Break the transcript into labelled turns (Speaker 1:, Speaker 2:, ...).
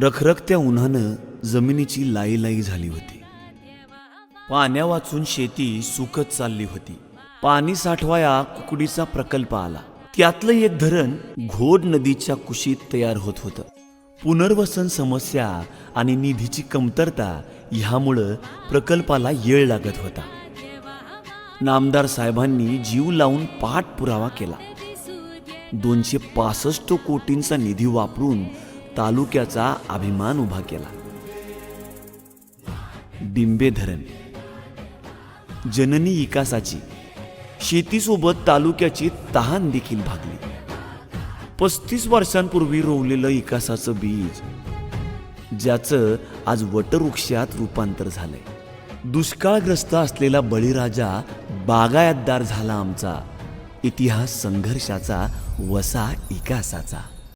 Speaker 1: रखरखत्या उन्हानं जमिनीची लाई लाई झाली होती. पाण्या वाचून शेती सुकत चालली होती. पाणी साठवाया कुकडीचा प्रकल्प आला. त्यातलं एक धरण घोड नदीच्या कुशीत तयार होत होतं. पुनर्वसन समस्या आणि निधीची कमतरता ह्यामुळं प्रकल्पाला येळ लागत होता. नामदार साहेबांनी जीव लावून पाठपुरावा केला. दोनशे पासष्ट कोटींचा निधी वापरून तालुक्याचा अभिमान उभा केला. डिंबे धरण जननी विकासाची शेतीसोबत तालुक्याची तहान देखील भागली. पस्तीस वर्षांपूर्वी रोवलेलं विकासाचं बीज ज्याचं आज वटवृक्षात रूपांतर झालंय. दुष्काळग्रस्त असलेला बळीराजा बागायतदार झाला आमचा इतिहास संघर्षाचा वसा इकासाचा